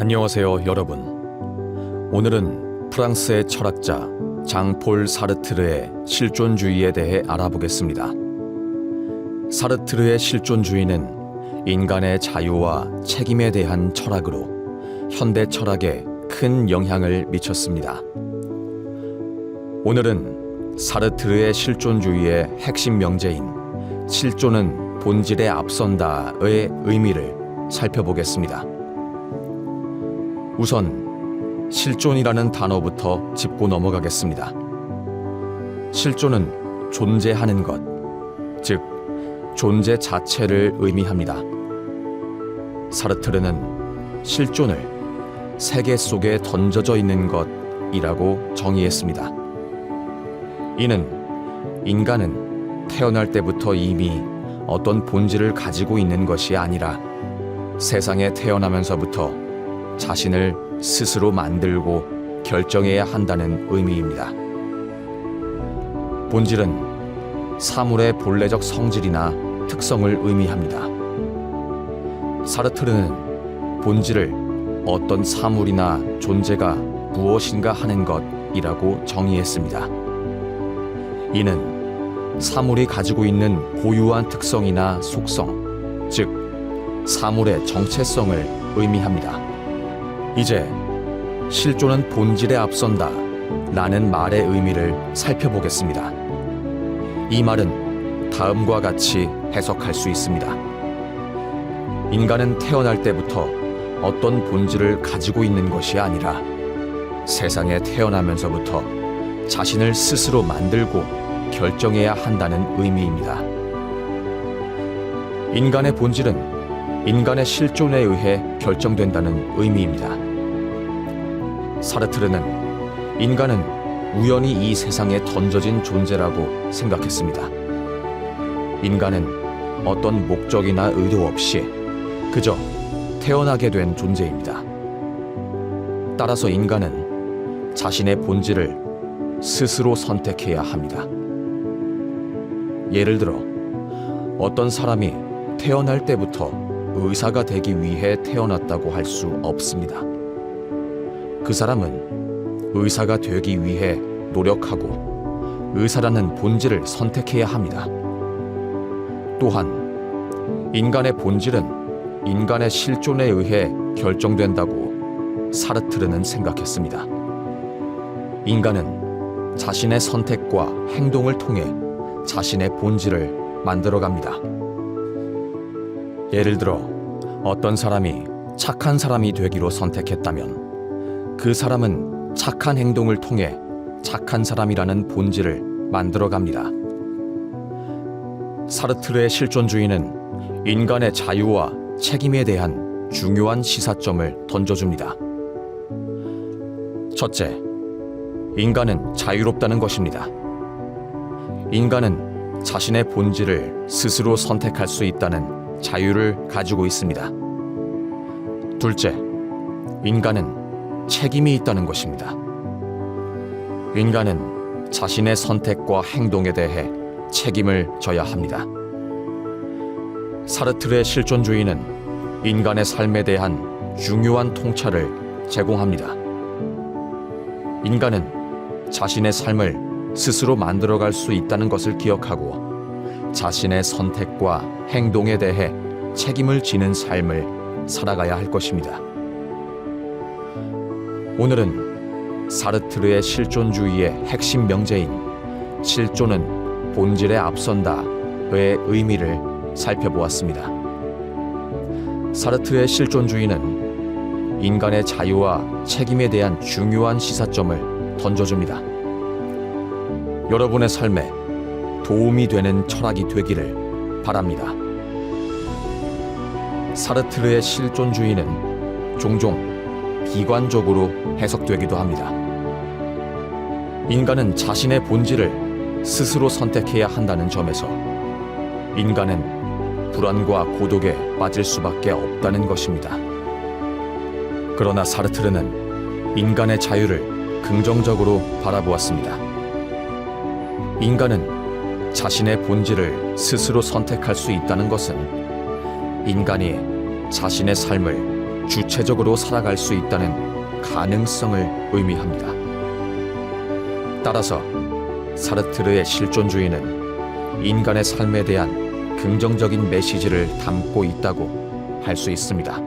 안녕하세요, 여러분. 오늘은 프랑스의 철학자 장폴 사르트르의 실존주의에 대해 알아보겠습니다. 사르트르의 실존주의는 인간의 자유와 책임에 대한 철학으로 현대 철학에 큰 영향을 미쳤습니다. 오늘은 사르트르의 실존주의의 핵심 명제인 실존은 본질에 앞선다의 의미를 살펴보겠습니다. 우선 실존이라는 단어부터 짚고 넘어가겠습니다. 실존은 존재하는 것, 즉 존재 자체를 의미합니다. 사르트르는 실존을 세계 속에 던져져 있는 것이라고 정의했습니다. 이는 인간은 태어날 때부터 이미 어떤 본질을 가지고 있는 것이 아니라 세상에 태어나면서부터 자신을 스스로 만들고 결정해야 한다는 의미입니다. 본질은 사물의 본래적 성질이나 특성을 의미합니다. 사르트르는 본질을 어떤 사물이나 존재가 무엇인가 하는 것이라고 정의했습니다. 이는 사물이 가지고 있는 고유한 특성이나 속성, 즉 사물의 정체성을 의미합니다. 이제 실존은 본질에 앞선다 라는 말의 의미를 살펴보겠습니다. 이 말은 다음과 같이 해석할 수 있습니다. 인간은 태어날 때부터 어떤 본질을 가지고 있는 것이 아니라 세상에 태어나면서부터 자신을 스스로 만들고 결정해야 한다는 의미입니다. 인간의 본질은 인간의 실존에 의해 결정된다는 의미입니다. 사르트르는 인간은 우연히 이 세상에 던져진 존재라고 생각했습니다. 인간은 어떤 목적이나 의도 없이 그저 태어나게 된 존재입니다. 따라서 인간은 자신의 본질을 스스로 선택해야 합니다. 예를 들어 어떤 사람이 태어날 때부터 의사가 되기 위해 태어났다고 할 수 없습니다. 그 사람은 의사가 되기 위해 노력하고 의사라는 본질을 선택해야 합니다. 또한 인간의 본질은 인간의 실존에 의해 결정된다고 사르트르는 생각했습니다. 인간은 자신의 선택과 행동을 통해 자신의 본질을 만들어갑니다. 예를 들어 어떤 사람이 착한 사람이 되기로 선택했다면 그 사람은 착한 행동을 통해 착한 사람이라는 본질을 만들어갑니다. 사르트르의 실존주의는 인간의 자유와 책임에 대한 중요한 시사점을 던져줍니다. 첫째, 인간은 자유롭다는 것입니다. 인간은 자신의 본질을 스스로 선택할 수 있다는 자유를 가지고 있습니다. 둘째, 인간은 책임이 있다는 것입니다. 인간은 자신의 선택과 행동에 대해 책임을 져야 합니다. 사르트르의 실존주의는 인간의 삶에 대한 중요한 통찰을 제공합니다. 인간은 자신의 삶을 스스로 만들어갈 수 있다는 것을 기억하고 자신의 선택과 행동에 대해 책임을 지는 삶을 살아가야 할 것입니다. 오늘은 사르트르의 실존주의의 핵심 명제인 실존은 본질에 앞선다의 의미를 살펴보았습니다. 사르트르의 실존주의는 인간의 자유와 책임에 대한 중요한 시사점을 던져줍니다. 여러분의 삶에 도움이 되는 철학이 되기를 바랍니다. 사르트르의 실존주의는 종종 비관적으로 해석되기도 합니다. 인간은 자신의 본질을 스스로 선택해야 한다는 점에서 인간은 불안과 고독에 빠질 수밖에 없다는 것입니다. 그러나 사르트르는 인간의 자유를 긍정적으로 바라보았습니다. 인간은 자신의 본질을 스스로 선택할 수 있다는 것은 인간이 자신의 삶을 주체적으로 살아갈 수 있다는 가능성을 의미합니다. 따라서 사르트르의 실존주의는 인간의 삶에 대한 긍정적인 메시지를 담고 있다고 할 수 있습니다.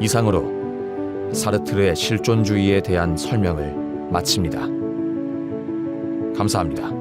이상으로 사르트르의 실존주의에 대한 설명을 마칩니다. 감사합니다.